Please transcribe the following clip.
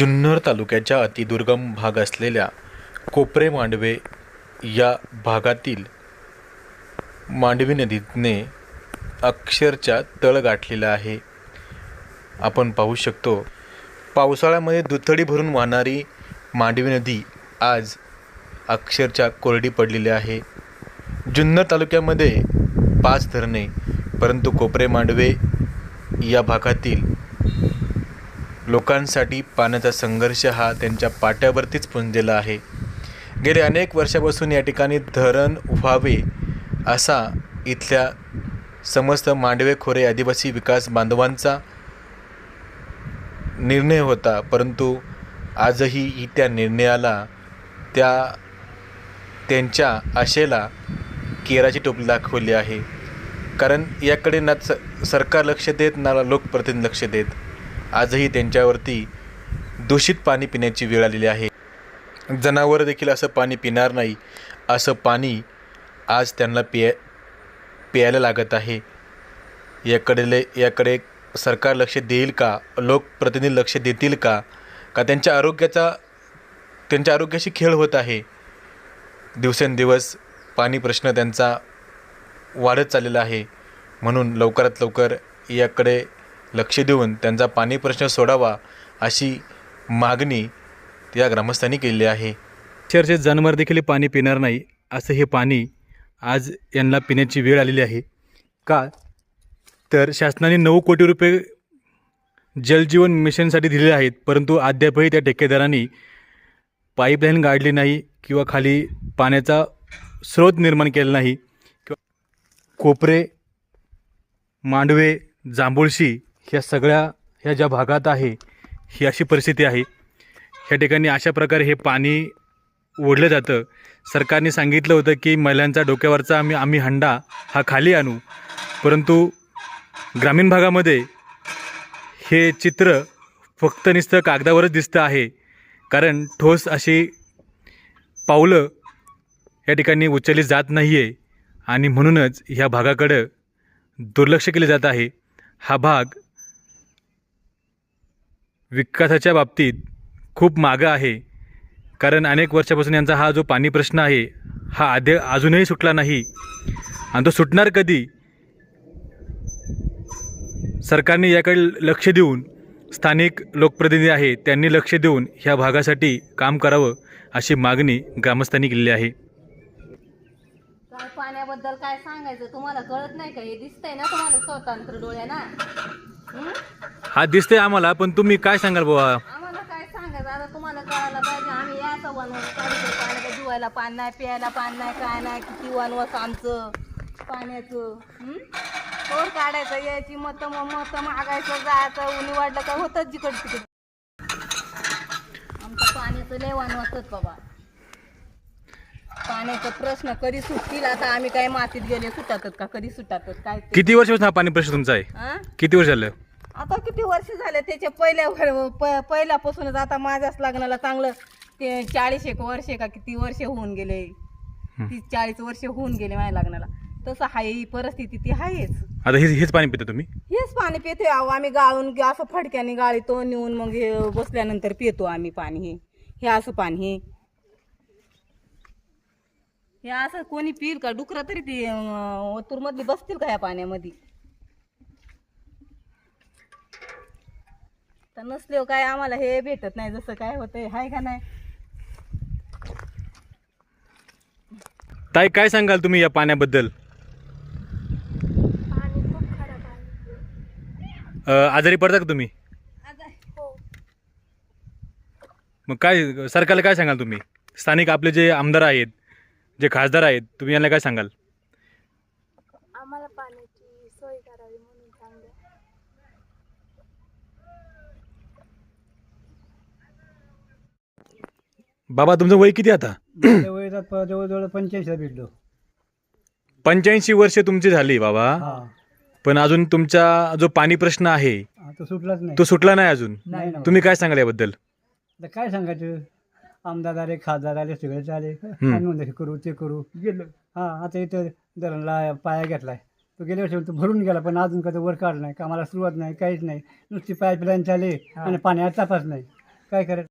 जुन्नर तालुक्याच्या अतिदुर्गम भाग असलेल्या कोपरे मांडवे या भागातील मांडवी नदीने अक्षरच्या तळ गाठलेला आहे. आपण पाहू शकतो पावसाळ्यामध्ये दुथडी भरून वाहणारी मांडवी नदी आज अक्षरच्या कोरडी पडलेली आहे. जुन्नर तालुक्यामध्ये पाच धरणे परंतु कोपरे मांडवे या भागातील लोकांसाठी पाण्याचा संघर्ष हा त्यांच्या पाट्यावरतीच पुंजलेला आहे. गेले अनेक वर्षापासून या ठिकाणी धरण व्हावे असा इथल्या समस्त मांडवे खोरे आदिवासी विकास बांधवांचा निर्णय होता. परंतु आजही ही त्या निर्णयाला त्या त्यांच्या आशेला केराची टोपली दाखवली आहे. कारण याकडे ना स सरकार लक्ष देत ना लोकप्रतिनिधी लक्ष देत. आजही त्यांच्यावरती दूषित पाणी पिण्याची वेळ आलेली आहे. जनावरं देखील असं पाणी पिणार नाही असं पाणी आज त्यांना पिया प्यायला लागत आहे. याकडे याकडे सरकार लक्ष देईल का? लोकप्रतिनिधी लक्ष देतील का? का त्यांच्या आरोग्याचा त्यांच्या आरोग्याशी खेळ होत आहे? दिवसेंदिवस पाणी प्रश्न त्यांचा वाढत चाललेला आहे. म्हणून लवकरात लवकर याकडे लक्ष देऊन त्यांचा पाणी प्रश्न सोडावा अशी मागणी त्या ग्रामस्थांनी केलेली आहे. अक्षरशः जनावर देखील पाणी पिणार नाही असं हे पाणी आज यांना पिण्याची वेळ आलेली आहे. का? तर शासनाने नऊ कोटी रुपये जलजीवन मिशनसाठी दिलेले आहेत परंतु अद्यापही त्या ठेकेदारांनी पाईपलाईन गाडली नाही किंवा खाली पाण्याचा स्रोत निर्माण केला नाही. किंवा कोपरे मांडवे जांभुळशी ह्या सगळ्या ह्या ज्या भागात आहे ही अशी परिस्थिती आहे. ह्या ठिकाणी अशा प्रकारे हे पाणी ओढलं जातं. सरकारने सांगितलं होतं की महिलांचा डोक्यावरचा आम्ही आम्ही हंडा हा खाली आणू. परंतु ग्रामीण भागामध्ये हे चित्र फक्त नुसतं कागदावरच दिसतं आहे. कारण ठोस अशी पावलं या ठिकाणी उचलली जात नाही आहे आणि म्हणूनच ह्या भागाकडं दुर्लक्ष केले जात आहे. हा भाग विकासाच्या बाबतीत खूप मागं आहे. कारण अनेक वर्षापासून यांचा हा जो पाणी प्रश्न आहे हा आधी अजूनही सुटला नाही. आणि तो सुटणार कधी? सरकारने याकडे लक्ष देऊन स्थानिक लोकप्रतिनिधी आहे त्यांनी लक्ष देऊन ह्या भागासाठी काम करावं अशी मागणी ग्रामस्थांनी केलेली आहे. पाण्याबद्दल काय सांगायचं तुम्हाला कळत नाही का? हे दिसतंय ना तुम्हाला स्वतंत्र डोळ्याना? हं? हा दिसते आम्हाला पण तुम्ही काय सांगाल बाबा आम्हाला काय सांगायचं? आता तुम्हाला कळायला पाहिजे आम्ही याचं वनवास काढतो पाण्याला जुवायला पाणी नाही प्यायला पाणी नाही काय नाही किती वनवास आमचं. पाण्याचं हं? कोण काढायचं? यायची मत मत मागायचं जायचं उन्ही वाढलं काय होतच जिकड तिकड आमचं पाण्याचं लय वनवासच बाबा. पाण्याचा प्रश्न कधी सुटतील? आता आम्ही काय मातीत गेले सुटातच का? कधी सुटातच काय ते? किती वर्षापासून हा पाणी प्रश्न तुमचा आहे? हं? किती वर्ष झालं? आता किती वर्ष झाले? त्याच्या पहिल्या प- पहिल्यापासूनच आता माझ्याच लग्नाला चांगलं ते चाळीस एक वर्ष का किती वर्ष होऊन गेले? तीस चाळीस वर्ष होऊन गेले माझ्या लग्नाला. तसं आहे ही परिस्थिती ती आहेच. आता हेच पाणी पिता तुम्ही? हेच पाणी पिते अहो आम्ही गाळून असं फडक्याने गाळीतो नेऊन मग हे बसल्यानंतर पितो आम्ही पाणी हे. हे असं पाणी हे. हे असं कोणी पिईल का डुकरं तरी ती ओतूर मधली बसतील का ह्या पाण्यामध्ये तर नसले काय आम्हाला हे भेटत नाही जसं काय होतंय हाय का नाही? ताई काय सांगाल तुम्ही या पाण्याबद्दल? पाणी खूप खराब आहे. अ, आजारी पडता का तुम्ही? हो. मग काय सरकारला काय सांगाल तुम्ही? स्थानिक आपले जे आमदार आहेत जे खासदार आहेत तुम्ही यांना काय सांगाल? आम्हाला पाण्याची सोय करावी म्हणून सांगा बाबा तुमचं वय किती आता? प- जवळजवळ पंच्याऐंशीला भेटलो. पंच्याऐंशी वर्ष तुमची झाली बाबा. हा. पण अजून तुमचा जो पाणी प्रश्न आहे आता सुटलाच नाही. तो सुटला नाही अजून. नाही ना तुम्ही काय सांगाल याबद्दल? आता काय सांगायचं? आमदार आले खासदार आले सगळेच आले आणून हे करू ते करू. गेलो. हा आता इथं धरणला पाया घेतलाय. तो गेल्या वर्षी तो भरून गेला पण अजून कधी वर काढला नाही. कामाला सुरुवात नाही काहीच नाही. नुसती पाईपलाईन चाले आणि पाण्याचा तपास नाही. काय करायचं